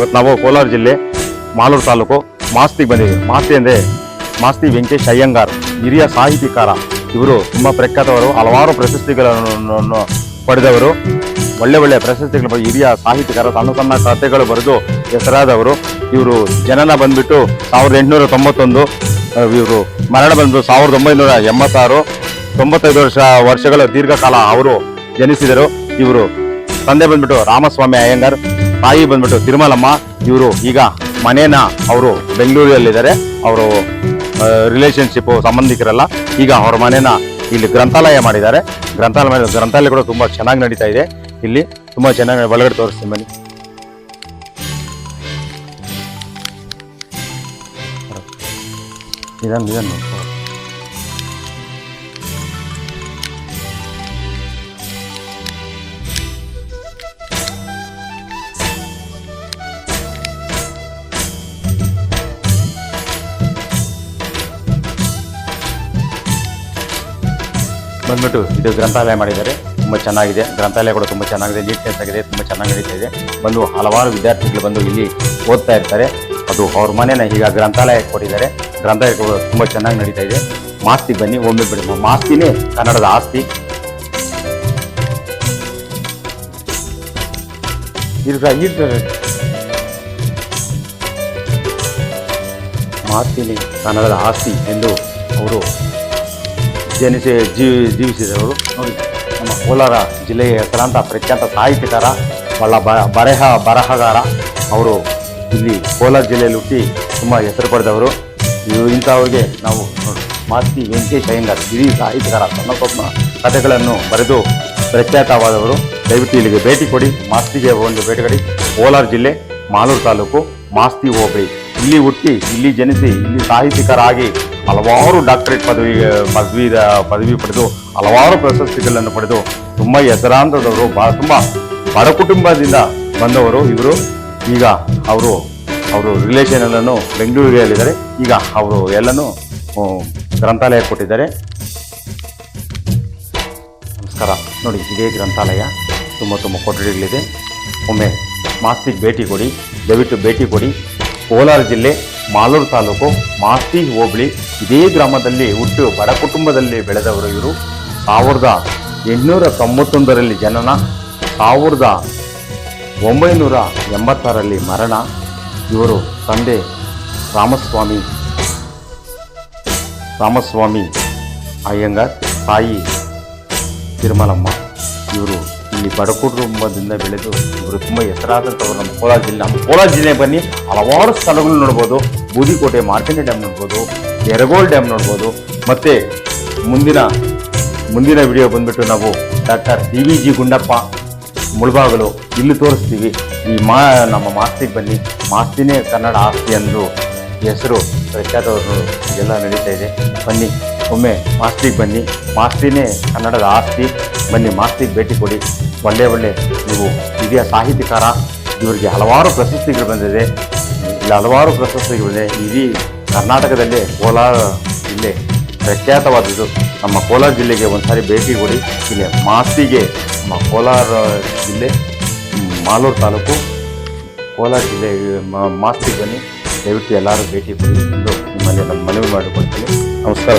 ಇವತ್ತು ನಾವು ಕೋಲಾರ ಜಿಲ್ಲೆ ಮಾಲೂರು ತಾಲೂಕು ಮಾಸ್ತಿಗೆ ಬಂದಿದ್ದೀವಿ. ಮಾಸ್ತಿ ಅಂದರೆ ಮಾಸ್ತಿ ವೆಂಕಟೇಶ್ ಅಯ್ಯಂಗಾರ್, ಹಿರಿಯ ಸಾಹಿತಿಕಾರ. ಇವರು ತುಂಬ ಪ್ರಖ್ಯಾತವರು, ಹಲವಾರು ಪ್ರಶಸ್ತಿಗಳನ್ನು ಪಡೆದವರು. ಒಳ್ಳೆ ಒಳ್ಳೆ ಪ್ರಶಸ್ತಿಗಳು ಹಿರಿಯ ಸಾಹಿತಿಕಾರ, ಸಣ್ಣ ಸಣ್ಣ ಕಥೆಗಳು ಬರೆದು ಹೆಸರಾದವರು. ಇವರು ಜನನ ಬಂದ್ಬಿಟ್ಟು ಸಾವಿರದ ಎಂಟುನೂರ ತೊಂಬತ್ತೊಂದು ಇವರು ಮರಣ ಬಂದು ಸಾವಿರದ ಒಂಬೈನೂರ ಎಂಬತ್ತಾರು. ತೊಂಬತ್ತೈದು ವರ್ಷ, ವರ್ಷಗಳ ದೀರ್ಘಕಾಲ ಅವರು ಜನಿಸಿದರು. ಇವರು ತಂದೆ ಬಂದ್ಬಿಟ್ಟು ರಾಮಸ್ವಾಮಿ ಅಯ್ಯಂಗಾರ್ ತಾಯಿ ಬಂದ್ಬಿಟ್ಟು ತಿರುಮಲಮ್ಮ, ಇವರು ಈಗ ಮನೇನ ಅವರು ಬೆಂಗಳೂರಲ್ಲಿದ್ದಾರೆ. ಅವರು ರಿಲೇಷನ್ಶಿಪ್ ಸಂಬಂಧಿಕರಲ್ಲ ಈಗ ಅವ್ರ ಮನೇನ ಇಲ್ಲಿ ಗ್ರಂಥಾಲಯ ಮಾಡಿದ್ದಾರೆ. ಗ್ರಂಥಾಲಯ ಗ್ರಂಥಾಲಯ ಕೂಡ ತುಂಬ ಚೆನ್ನಾಗಿ ನಡೀತಾ ಇದೆ. ಇಲ್ಲಿ ತುಂಬ ಚೆನ್ನಾಗಿ ಒಳಗಡೆ ತೋರಿಸ್ತೀನಿ ಬನ್ನಿ. ಇದನ್ನು ನಿಧಾನ ಬಂದ್ಬಿಟ್ಟು ಇದು ಗ್ರಂಥಾಲಯ ಮಾಡಿದ್ದಾರೆ. ತುಂಬ ಚೆನ್ನಾಗಿದೆ. ಗ್ರಂಥಾಲಯ ಕೂಡ ತುಂಬ ಚೆನ್ನಾಗಿದೆ. ನೀಟ್ನೆಸ್ ಆಗಿದೆ. ತುಂಬ ಚೆನ್ನಾಗಿ ನಡೀತಾ ಇದೆ. ಬಂದು ಹಲವಾರು ವಿದ್ಯಾರ್ಥಿಗಳು ಬಂದು ಇಲ್ಲಿ ಓದ್ತಾ ಇರ್ತಾರೆ. ಅದು ಅವ್ರ ಮನೇನ ಈಗ ಗ್ರಂಥಾಲಯಕ್ಕೆ ಕೊಟ್ಟಿದ್ದಾರೆ. ಗ್ರಂಥಾಲಯ ಕೂಡ ತುಂಬ ಚೆನ್ನಾಗಿ ನಡೀತಾ ಇದೆ. ಮಾಸ್ತಿ ಬನ್ನಿ, ಒಮ್ಮೆ ಬಿಡಿ. ಮಾಸ್ತಿನೇ ಕನ್ನಡದ ಆಸ್ತಿ. ಮಾಸ್ತಿನೇ ಕನ್ನಡದ ಆಸ್ತಿ ಎಂದು ಅವರು ಜನಿಸಿ ಜೀವಿ ಜೀವಿಸಿದವರು. ನಮ್ಮ ಕೋಲಾರ ಜಿಲ್ಲೆಯ ಹೆಸರಾಂತ ಪ್ರಖ್ಯಾತ ಸಾಹಿತ್ಯಕಾರ ಒಳ್ಳ ಬ ಬರಹ ಬರಹಗಾರ. ಅವರು ಇಲ್ಲಿ ಕೋಲಾರ ಜಿಲ್ಲೆಯಲ್ಲಿ ಹುಟ್ಟಿ ತುಂಬ ಹೆಸರು ಪಡೆದವರು. ಇಂಥವ್ರಿಗೆ ನಾವು ಮಾಸ್ತಿ ವೆಂಕಟೇಶ್ ಅಯ್ಯಂಗಾರ್ ಹಿರಿಯ ಸಾಹಿತ್ಯಕಾರ ಸಣ್ಣ ಸಣ್ಣ ಕಥೆಗಳನ್ನು ಬರೆದು ಪ್ರಖ್ಯಾತವಾದವರು. ದಯವಿಟ್ಟು ಇಲ್ಲಿಗೆ ಭೇಟಿ ಕೊಡಿ. ಮಾಸ್ತಿಗೆ ಒಂದು ಭೇಟಿ ಕೊಡಿ. ಕೋಲಾರ ಜಿಲ್ಲೆ, ಮಾಲೂರು ತಾಲೂಕು ಮಾಸ್ತಿ ಹೋಬಳಿ. ಇಲ್ಲಿ ಹುಟ್ಟಿ, ಇಲ್ಲಿ ಜನಿಸಿ, ಇಲ್ಲಿ ಸಾಹಿತಿಕರಾಗಿ ಹಲವಾರು ಡಾಕ್ಟರೇಟ್ ಪದವಿ ಪದವಿ ಪದವಿ ಪಡೆದು, ಹಲವಾರು ಪ್ರಶಸ್ತಿಗಳನ್ನು ಪಡೆದು, ತುಂಬ ಹೆಸರಾಂತದವರು ಬಹಳ ತುಂಬ ಬಡ ಕುಟುಂಬದಿಂದ ಬಂದವರು ಇವರು. ಈಗ ಅವರು ಅವರು ರಿಲೇಷನ್ ಎಲ್ಲನೂ ಬೆಂಗಳೂರಿನಲ್ಲಿದ್ದಾರೆ. ಈಗ ಅವರು ಎಲ್ಲನೂ ಗ್ರಂಥಾಲಯ ಕೊಟ್ಟಿದ್ದಾರೆ. ನಮಸ್ಕಾರ. ನೋಡಿ, ಇದೇ ಗ್ರಂಥಾಲಯ. ತುಂಬ ತುಂಬ ಕೊಠಡಿಗಳಿದೆ. ಒಮ್ಮೆ ಮಾಸ್ತಿಗೆ ಭೇಟಿ ಕೊಡಿ, ದಯವಿಟ್ಟು ಭೇಟಿ ಕೊಡಿ. ಕೋಲಾರ ಜಿಲ್ಲೆ ಮಾಲೂರು ತಾಲೂಕು ಮಾಸ್ತಿ ಹೋಬಳಿ. ಇದೇ ಗ್ರಾಮದಲ್ಲಿ ಹುಟ್ಟು ಬಡ ಕುಟುಂಬದಲ್ಲಿ ಬೆಳೆದವರು ಇವರು. ಸಾವಿರದ ಎಂಟುನೂರ ತೊಂಬತ್ತೊಂದರಲ್ಲಿ ಜನನ, ಸಾವಿರದ ಒಂಬೈನೂರ ಎಂಬತ್ತಾರಲ್ಲಿ ಮರಣ. ಇವರು ತಂದೆ ರಾಮಸ್ವಾಮಿ ರಾಮಸ್ವಾಮಿ ಅಯ್ಯಂಗಾರ್, ತಾಯಿ ತಿರುಮಲಮ್ಮ. ಇವರು ಇಲ್ಲಿ ಬಡ ಕುಟುಂಬದಿಂದ ಬೆಳೆದು ಇವರು ತುಂಬ ಹೆಸರಾದಂಥವ್ರು ನಮ್ಮ ಕೋಲಾರ ಜಿಲ್ಲೆ, ನಮ್ಮ ಕೋಲಾರ ಜಿಲ್ಲೆ ಬನ್ನಿ. ಹಲವಾರು ಸ್ಥಳಗಳು ನೋಡ್ಬೋದು. ಬೂದಿಕೋಟೆ ಮಾರ್ಕೆಂಡೆ ಡ್ಯಾಮ್ ನೋಡ್ಬೋದು, ಎರಗೋಲ್ ಡ್ಯಾಮ್ ನೋಡ್ಬೋದು. ಮತ್ತು ಮುಂದಿನ ಮುಂದಿನ ವಿಡಿಯೋ ಬಂದ್ಬಿಟ್ಟು ನಾವು doctor D V G Gundappa Mulbagal ಇಲ್ಲಿ ತೋರಿಸ್ತೀವಿ. ಈ ಮಾ, ನಮ್ಮ ಮಾಸ್ತಿಗೆ ಬನ್ನಿ. ಮಾಸ್ತಿನೇ ಕನ್ನಡ ಆಸ್ತಿ ಎಂದು ಹೆಸರು ಪ್ರಖ್ಯಾತವರು ಎಲ್ಲ ನಡೀತಾ ಇದೆ. ಬನ್ನಿ, ಒಮ್ಮೆ ಮಾಸ್ತಿಗೆ ಬನ್ನಿ. ಮಾಸ್ತಿನೇ ಕನ್ನಡದ ಆಸ್ತಿ. ಬನ್ನಿ, ಮಾಸ್ತಿಗೆ ಭೇಟಿ ಕೊಡಿ. ಒಳ್ಳೆ ಒಳ್ಳೆ ನೀವು ಹಿರಿಯ ಸಾಹಿತ್ಯಕಾರ, ಇವರಿಗೆ ಹಲವಾರು ಪ್ರಶಸ್ತಿಗಳು ಬಂದಿದೆ. ಇಲ್ಲಿ ಹಲವಾರು ಪ್ರಶಸ್ತಿಗಳು ಬಂದಿದೆ ಇಡೀ ಕರ್ನಾಟಕದಲ್ಲೇ ಕೋಲಾರ ಜಿಲ್ಲೆ ಪ್ರಖ್ಯಾತವಾದದ್ದು. ನಮ್ಮ ಕೋಲಾರ ಜಿಲ್ಲೆಗೆ ಒಂದ್ಸಾರಿ ಭೇಟಿ ಕೊಡಿ. ಇಲ್ಲಿ ಮಾಸ್ತಿಗೆ ನಮ್ಮ ಕೋಲಾರ ಜಿಲ್ಲೆ, ಮಾಲೂರು ತಾಲೂಕು ಕೋಲಾರ ಜಿಲ್ಲೆ ಮಾಸ್ತಿ ಮಾಸ್ತಿಗೆ ಬನ್ನಿ. ದಯವಿಟ್ಟು ಎಲ್ಲರೂ ಭೇಟಿ ಕೊಡಿ. ಎಂದು ನಿಮ್ಮಲ್ಲಿ ನಮ್ಮ ಮನವಿ ಮಾಡಿಕೊಳ್ತೀನಿ ನಮಸ್ಕಾರ